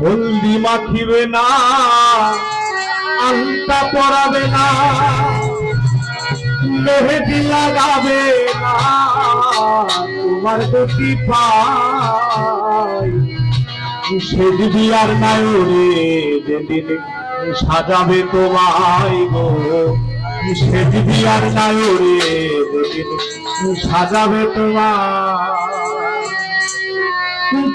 হলদি মাখিবে না, আলতা পরাবে না, মেহেদি লাগাবে না, তোমার সে দিদি আর নাই যেদিন সাজাবে তোমায় গো। সে দিদি আর নাই যেদিন সাজাবে তোমায়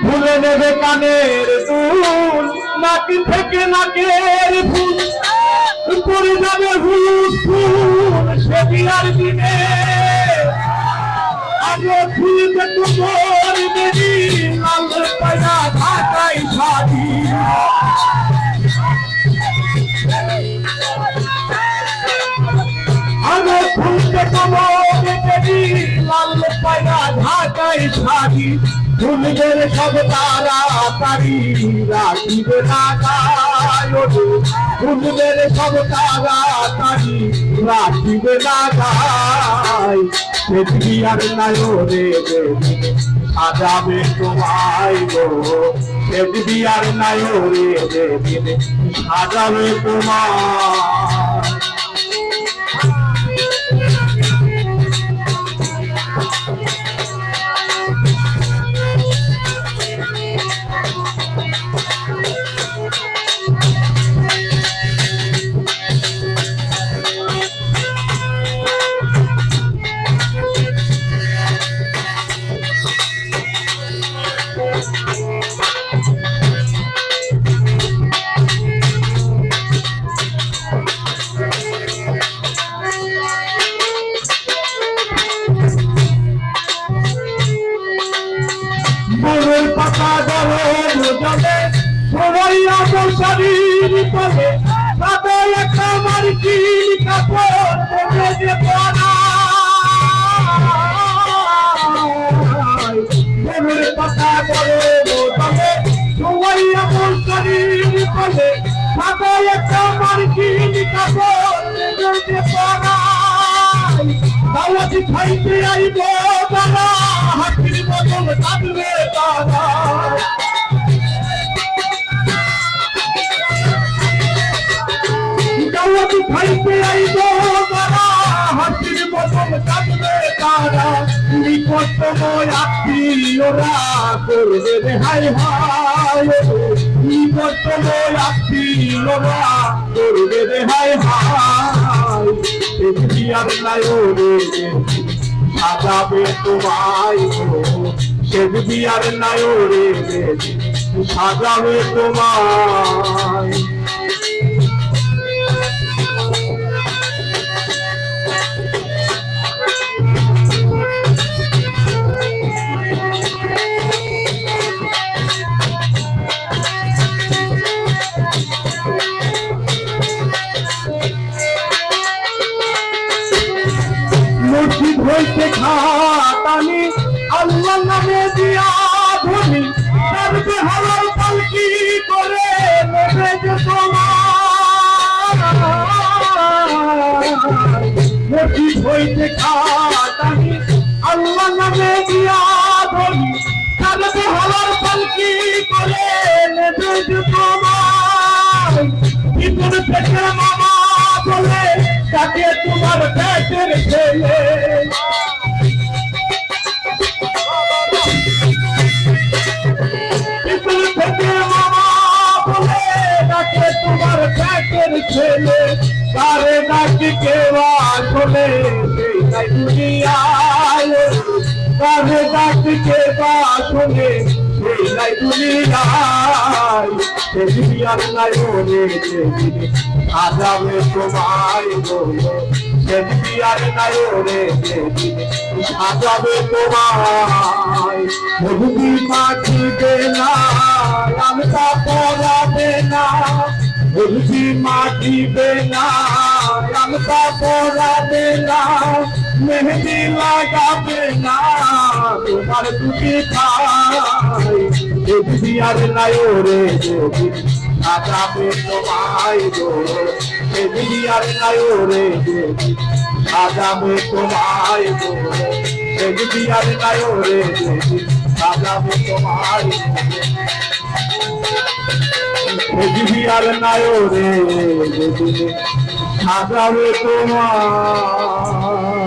ফুলে নেবে কানের দুল, নাকি থেকে নাকের ফুল। পরে যাবে হুলুস ফুল সে বিয়ার দিনে। আগে ফুলবে তোমার বেরি লাল পায়া ঢাকাই শাড়ি। আগে ফুলবে তোমার বেরি লাল ঢাকাই শাড়ি। ফুলদের সব তারা তারি রাখিবে না গায় ফুলদের সব তারা তারি রাখিবে না গায়। পৃথিবী আর নায়রে সাজাবে তোমায় গো। পৃথিবী আর নায়রে সাজাবে তোমায়। বনের পাতা গরম জলে সবাইয়া মশারির তলে তাতে একটা মার্কিন কাপড় পরে যে বনের পাতা গরম জলে আইব দাদা হাতির বদল দাওয়াতি খাইতে আইব দাদা হাতির বদল কাঁদবে দাদা নিকটময় আত্মীয়রা করবে রে হাই হাই নিকটময় আত্মীয়রা করবে রে হাই হাই আর সাজাবে তোমায় গো সে বিয়ার নায়রে সাজাবে তোমায়। মসজিদ হইতে খাতানি আল্লাহ নামে দিয়া ধনি হাওয়ার পালকি করে নেবে যে তোমার। হইতে খাতানি আল্লাহ নামে দিয়া ধনি হাওয়ার পালকি করে নেবে যে তোমার। ভিতর থেকে মামা বলে, তাকে তোমার পেটের ছেলে তোমার পেটের ছেলে কারে নাকি কেউ আসলে কারে নাকি কেউ আসলে না আমটা পড়াবে না। বহুদি মাটিবে না আমটা পড়াবে না, মেহেদি লাগাবে না, তোমার দুটি দেবী আর নাই দেবী সাজাবে তোমায় গো। দেবী আর নাই দেবী সাজাবে তোমায় গো। দেবী আর নাই দেবী সাজাবো তোমার পৃথিবী আর নায়রে রে সাজাবে তোমার